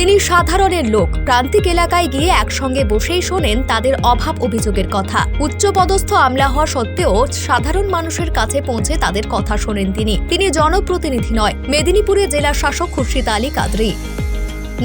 তিনি সাধারণের লোক। প্রান্তিক এলাকায় গিয়ে একসঙ্গে বসেই শোনেন তাদের অভাব অভিযোগের কথা। উচ্চপদস্থ আমলা হওয়া সত্ত্বেও সাধারণ মানুষের কাছে পৌঁছে তাদের কথা শোনেন তিনি। তিনি জনপ্রতিনিধি নয়। মেদিনীপুরে জেলা শাসক খুরশিদ আলী কাদরি।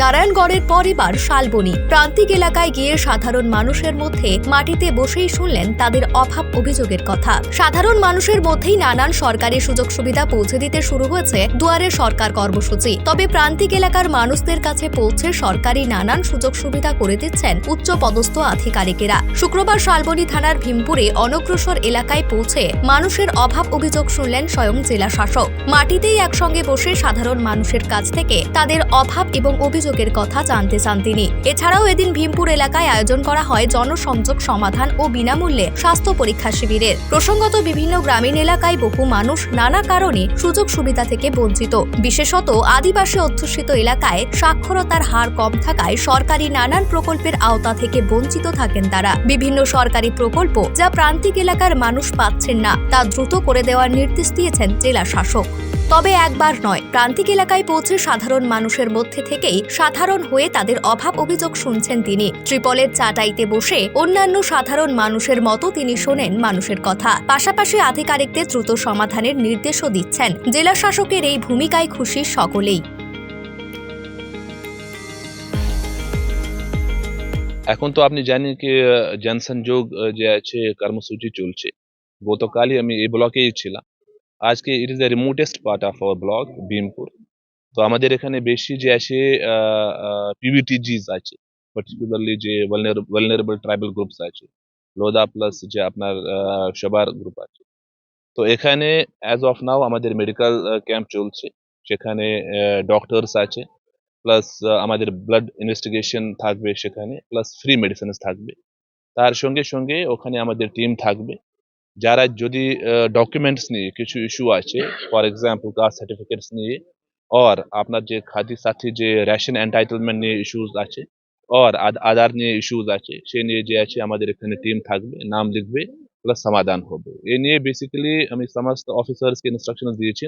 নারায়ণগড়ের পর এবার শালবনী। প্রান্তিক এলাকায় গিয়ে সাধারণ মানুষের মধ্যে মাটিতে বসেই শুনলেন তাদের অভাব অভিযোগের কথা। সাধারণ মানুষের মধ্যেই নানান সরকারি সুযোগ সুবিধা পৌঁছে দিতে শুরু হয়েছে দুয়ারে সরকার কর্মসূচি। তবে প্রান্তিক এলাকার মানুষদের কাছে পৌঁছে সরকারি নানান সুযোগ সুবিধা করে দিচ্ছেন উচ্চ পদস্থ আধিকারিকেরা। শুক্রবার শালবনী থানার ভীমপুরে অনগ্রসর এলাকায় পৌঁছে মানুষের অভাব অভিযোগ শুনলেন স্বয়ং জেলা শাসক। মাটিতেই একসঙ্গে বসে সাধারণ মানুষের কাছ থেকে তাদের অভাব এবং অভিযোগের কথা জানতে চান তিনি। এছাড়াও এদিন ভীমপুর এলাকায় আয়োজন করা হয় জনসংযোগ সমাধান ও বিনামূল্যে স্বাস্থ্য পরীক্ষা শিবিরের। প্রসঙ্গত বিভিন্ন গ্রামীণ এলাকায় বহু মানুষ নানা কারণে সুযোগ সুবিধা থেকে বঞ্চিত। বিশেষত আদিবাসী অধ্যুষিত এলাকায় সাক্ষরতার হার কম থাকায় সরকারি নানান প্রকল্পের আওতা থেকে বঞ্চিত থাকেন তারা। বিভিন্ন সরকারি প্রকল্প যা প্রান্তিক এলাকার মানুষ পাচ্ছেন না, তা দ্রুত করে দেওয়ার নির্দেশ দিয়েছেন জেলা শাসক। তবে একবার নয়, প্রান্তিক এলাকায় পৌঁছে সাধারণ মানুষের মধ্যে থেকেই সাধারণ হয়ে তাদের অভাব অভিযোগ শুনছেন তিনি। ত্রিপলের চাটাইতে বসে অন্যান্য সাধারণ মানুষের মতো তিনি শোনেন মানুষের কথা। পাশাপাশি আধিকারিকদের দ্রুত সমাধানের নির্দেশও দিচ্ছেন। জেলা শাসকের এই ভূমিকায় খুশি সকলেই। এখন তো আপনি জানেন কি জনসংযোগ যে আছে, কর্মসূচি চলছে। গতকালই আমি এই ব্লকেই ছিলাম। আজকে it is the remotest part of our block Bhimpur তো আমাদের এখানে বেশি যে আছে পিভিটিজিস আছে পার্টিকুলারলি যে ভালনারেবল ট্রাইবাল গ্রুপস আছে লোদা প্লাস যে আপনার সবার গ্রুপ আছে। তো এখানে অ্যাজ অফ নাও আমাদের মেডিকেল ক্যাম্প চলছে, সেখানে ডক্টরস আছে প্লাস আমাদের ব্লাড ইনভেস্টিগেশন থাকবে সেখানে প্লাস ফ্রি মেডিসিনস থাকবে। তার সঙ্গে সঙ্গে ওখানে আমাদের টিম থাকবে। যারা যদি ডকুমেন্টস নিয়ে কিছু ইস্যু আছে ফর এক্সাম্পল কাস্ট সার্টিফিকেটস নিয়ে আর আপনার যে খাদি সাথী যে রেশন এন্টাইটেলমেন্ট নিয়ে ইস্যুস আছে আর আধার নিয়ে ইস্যুস আছে, সে নিয়ে যে আছে, আমাদের এখানে টিম থাকবে, নাম লিখবে প্লাস সমাধান হবে। এ নিয়ে বেসিক্যালি আমি সমস্ত অফিসার্সকে ইনস্ট্রাকশন দিয়েছি,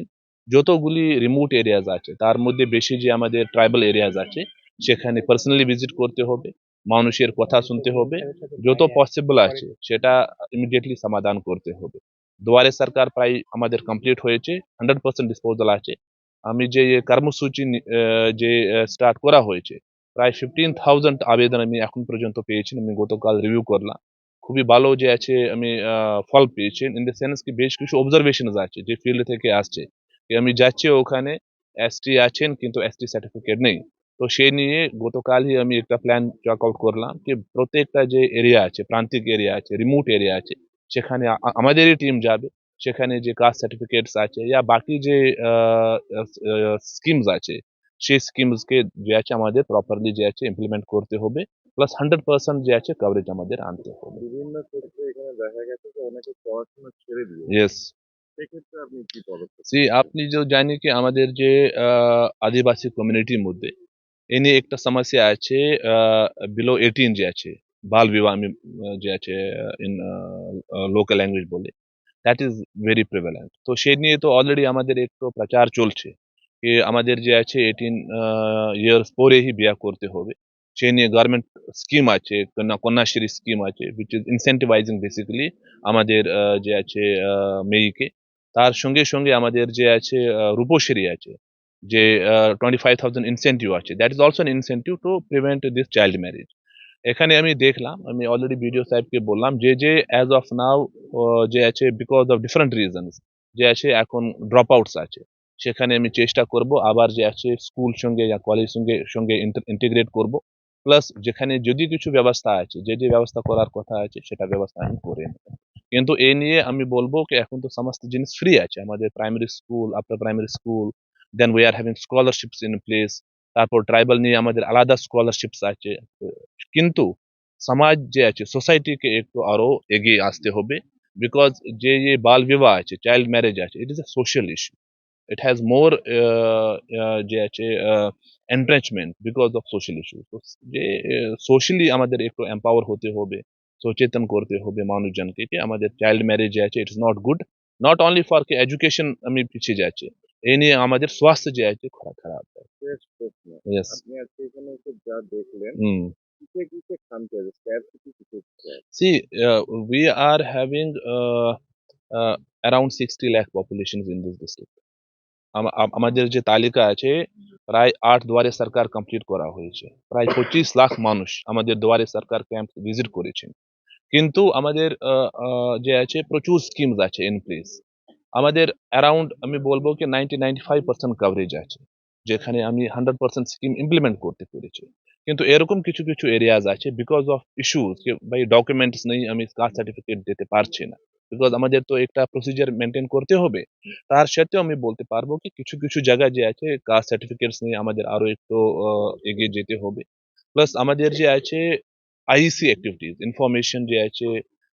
যতগুলি রিমোট এরিয়াজ আছে, তার মধ্যে বেশি যে আমাদের ট্রাইবাল এরিয়াজ আছে, সেখানে পার্সোনালি ভিজিট করতে হবে মানুষের কথা শুনতে হবে, যত পসিবল আছে, সেটা ইমিডিয়েটলি সমাধান করতে হবে। দুয়ারে সরকার প্রায় আমাদের কমপ্লিট হয়েছে হান্ড্রেড পার্সেন্ট ডিসপোজাল আছে। আমি যে কর্মসূচি যে স্টার্ট করা হয়েছে, প্রায় ফিফটিন থাউজেন্ড আবেদন আমি এখন পর্যন্ত পেয়েছি, আমি গতকাল রিভিউ করলাম। খুবই ভালো যে আছে, আমি ফল পেয়েছি। ইন দ্য সেন্স কি বেশ কিছু অবজারভেশন আছে, যে ফিল্ড থেকে আসছে। আমি যাচ্ছি ওখানে এসটি আছেন, কিন্তু এসটি সার্টিফিকেট নেই। তো সেই নিয়ে গতকালই আমি একটা প্ল্যান চক আউট করলাম কি প্রত্যেকটা যে এরিয়া আছে প্রান্তিক এরিয়া আছে রিমোট এরিয়া আছে সেখানে আমাদেরই টিম যাবে। সেখানে যে কাস্ট সার্টিফিকেটস আছে या বাকি যে স্কিমস আছে সেই স্কিমসকে যে আছে আমাদের প্রপারলি যে আছে ইমপ্লিমেন্ট করতে হবে। প্লাস হান্ড্রেড পার্সেন্ট যে আছে কভারেজ আমাদের আনতে হবে। বিভিন্ন ক্ষেত্রে এখানে দেখা গেছে যে অনেকে পড়াশোনা ছেড়ে দিয়ে ইয়েস সেক্ষেত্রে আপনি কি পদক্ষেপ আপনি যে জানি কি আমাদের যে আহ, আদিবাসী কমিউনিটির মধ্যে সমস্যা আছে বিলো এইটিন যে আছে বাল বিবাহ আমি আহ, যে আছে ইন লোকাল ল্যাঙ্গুয়েজ বলে দ্যাট ইজ ভেরি প্রিভেলেন্ট তো সেই নিয়ে তো অলরেডি আমাদের একটু প্রচার চলছে কি আমাদের যে আছে এইটিন ইয়ার্স পরেই বিয়া করতে হবে সেই নিয়ে গভর্নমেন্ট স্কিম আছে কন্যা কন্যাশ্রী স্কিম আছে উইচ ইজ ইনসেন্টিভাইজিং বেসিক্যালি আমাদের যে আছে মেয়েকে তার সঙ্গে সঙ্গে আমাদের যে আছে রূপশ্রী আছে যে টোয়েন্টি ফাইভ থাউজেন্ড ইনসেন্টিভ আছে। That is also incentive to prevent this child marriage এখানে আমি দেখলাম, আমি অলরেডি ভিডিও সাহেবকে বললাম, যে যে অ্যাজ অফ নাও যে আছে বিকজ অফ ডিফারেন্ট রিজনস যে আছে, এখন ড্রপ আউটস আছে। সেখানে আমি চেষ্টা করব, আবার যে আছে স্কুল সঙ্গে বা কলেজ সঙ্গে সঙ্গে ইন্টিগ্রেট করব। প্লাস যেখানে যদি কিছু ব্যবস্থা আছে, যে যে ব্যবস্থা করার কথা আছে, সেটা ব্যবস্থা আমি করে নেব। কিন্তু এ নিয়ে আমি বলব কি, এখন তো সমস্ত জিনিস ফ্রি আছে। আমাদের primary school after primary school then we are having scholarships in place তারপর ট্রাইবাল নিয়ে আমাদের আলাদা স্কলারশিপস আছে। কিন্তু সমাজ যে আছে সোসাইটিকে একটু আরও এগিয়ে আসতে হবে। বিকজ যে যে বাল বিবাহ আছে চাইল্ড ম্যারেজ আছে it is a social issue it has more যে আছে entrenchment because of social issue যে সোশ্যালি আমাদের একটু এম্পাওয়ার হতে হবে, সচেতন করতে হবে মানুষজনকে কি আমাদের চাইল্ড ম্যারেজ যে আছে it is not good not only for কি এডুকেশন আমি পিছিয়ে যাচ্ছে। এই নিয়ে আমাদের স্বাস্থ্য যে আছে খারাপ আপনি আজকে এখানে যা দেখলেন. কিসে কিসে uh, uh, uh, around 60 lakh populations in this district. আম- আম- আমাদের যে তালিকা আছে প্রায় আট দুয়ারে সরকার কমপ্লিট করা হয়েছে। প্রায় পঁচিশ লাখ মানুষ আমাদের দুয়ারে সরকার ক্যাম্প ভিজিট করেছেন। কিন্তু আমাদের আহ, আহ, যে আছে প্রচুর স্কিমস আছে ইন প্লেস আমাদের অ্যারাউন্ড আমি বলব কি ninety ninety five percent coverage আছে, যেখানে আমি হান্ড্রেড পার্সেন্ট স্কিম ইমপ্লিমেন্ট করতে পেরেছি। কিন্তু এরকম কিছু কিছু এরিয়াজ আছে বিকজ অফ ইস্যুস ভাই ডকুমেন্টস নেই, আমি কাস্ট সার্টিফিকেট দিতে পারছি না। বিকজ আমাদের তো একটা প্রসিজার মেনটেন করতে হবে, তার সাথেও আমি বলতে পারব কি কিছু কিছু জায়গা যে আছে কাস্ট সার্টিফিকেটস নিয়ে আমাদের আরও একটু এগিয়ে যেতে হবে। প্লাস আমাদের যে আছে আইসি অ্যাক্টিভিটিস ইনফরমেশন যে আছে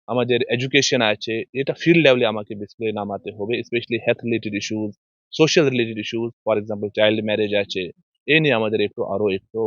আমাদের এডুকেশন আছে, এটা ফিল্ড লেভেলে আমাকে বেসিক্যালি নামাতে হবে specially health related issues social related issues for example child marriage আছে, এ নিয়ে আমাদের একটু আরও একটু